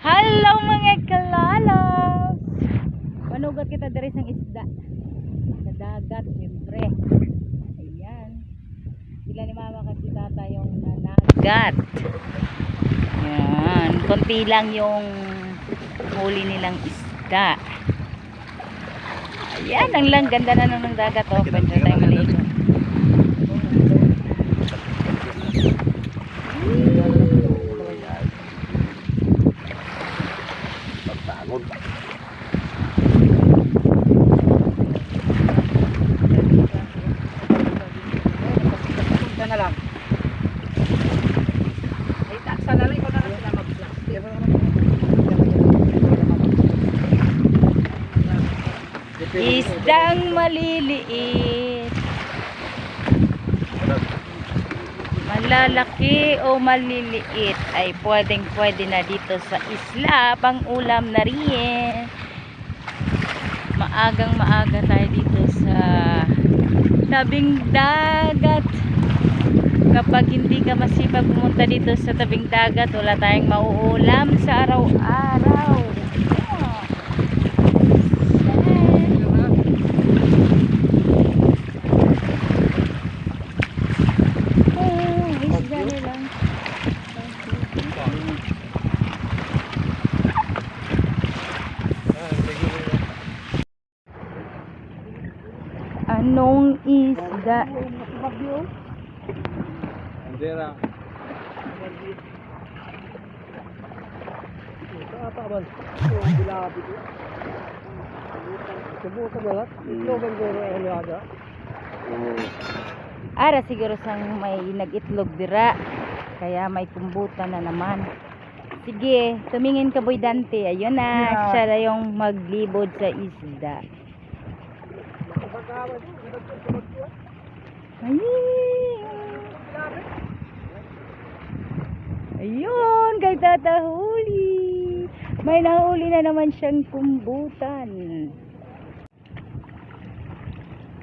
Hello mga kalalos! Manugat kita diri sang isda. Sa dagat, siyempre. Ayan. Sila ni mama kasi tata yung nanagat. Ayan. Konti lang yung huli nilang isda. Ayan, ang lang ganda na ng dagat. Oh. Pwede na tayong maligo. Na lang. Ay, taksa na lang. Ikaw na lang sila mag-vlog. Isdang maliliit. Malalaki o maliliit ay pwedeng pwede na dito sa isla pang ulam na rin. Maagang maaga tayo dito sa tabing dagat. Kapag hindi ka masipag pumunta dito sa tabing dagat, wala tayong mauulam sa araw-araw. Oo, isda nilang. Anong isda? Andera. Tatabal. Yung bilabit. Subukan na lang. Ito bang gano'n ang liada? Ara siguro sang may nag-itlog dira. Kaya may kumbutan na naman. Sige, tumingin ka boy Dante. Ayun na, Yeah. siya na yung maglibod sa isda. Ayun, kay Tata Huli. May nahuli na naman siyang kumbutan.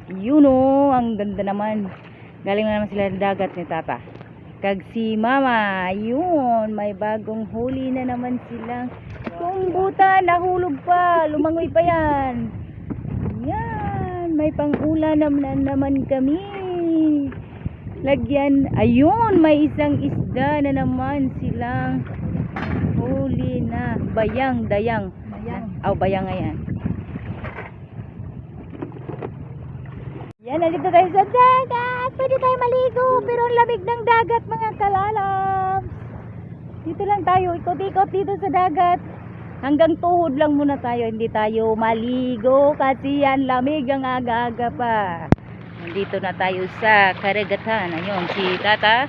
Yun o, ang ganda naman. Galing na naman sila ng dagat ni Tata. Kag si Mama, yun, may bagong huli na naman silang kumbutan. Nahulog pa, lumangoy pa yan. Yan, may pang-ulam na naman kami. Lagyan, ayun, may isang isda na naman silang huli na bayang, dayang. Bayang. Aw, bayang nga yan. Nandito tayo sa dagat. Pwede tayo maligo, pero ang lamig ng dagat, mga kalalabs. Dito lang tayo, ikot-ikot dito sa dagat. Hanggang tuhod lang muna tayo, hindi tayo maligo kasi yan lamig ang aga-aga pa. Nandito na tayo sa karagatan. Ayun, si Tata.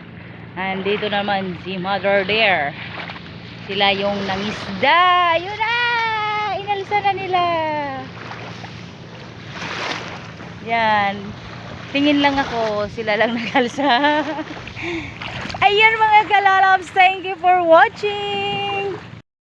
Nandito naman si Mother there. Sila yung nangisda. Ayun na! Inalsa na nila. Yan. Tingin lang ako, sila lang nagalsa. Ayan mga kalalabs, thank you for watching.